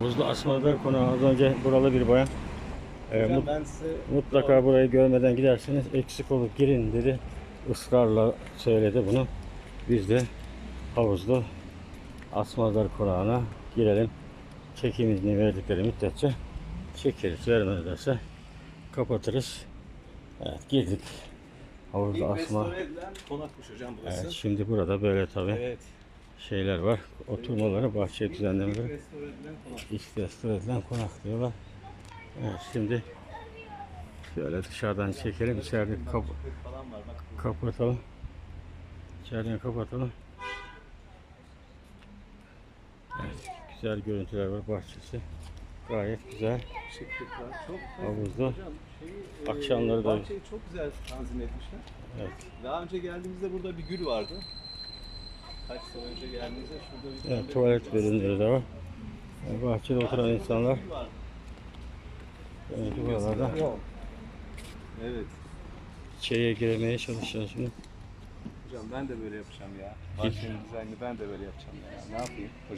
Buzlu Asmalılar konağı az önce buralı bir bayan. Ee, Hocam mut- ben size mutlaka burayı görmeden giderseniz eksik olup girin dedi. Israrla söyledi bunu. Biz de havuzlu Asmalılar konağına girelim. Çekim izni verdikleri müddetçe çekeriz. Vermezlerse kapatırız. Evet girdik. Havuzlu ilk Asma. restore edilen konakmış hocam burası. Evet, şimdi burada böyle tabi Evet. Şeyler var. Oturmaları, bahçe düzenlemeleri. İlk restore edilen konak diyorlar. Evet şimdi şöyle dışarıdan çekelim. İçeride kap kapatalım. İçeriden kapatalım. Evet, güzel görüntüler var bahçesi. Gayet güzel. Çok e, Akşamları da- bahçeyi çok güzel tanzim etmişler. Evet. Daha önce geldiğimizde burada bir gül vardı. Kaç sene önce geldiğimizde şurada bir evet tuvalet bölümleri de var. Yani bahçede oturan insanlar evet, buralarda Evet. içeriye girmeye çalışacağız şimdi. Hocam ben de böyle yapacağım ya. Bahçenin dizaynını ben de böyle yapacağım ya. Ne yapayım? Hocam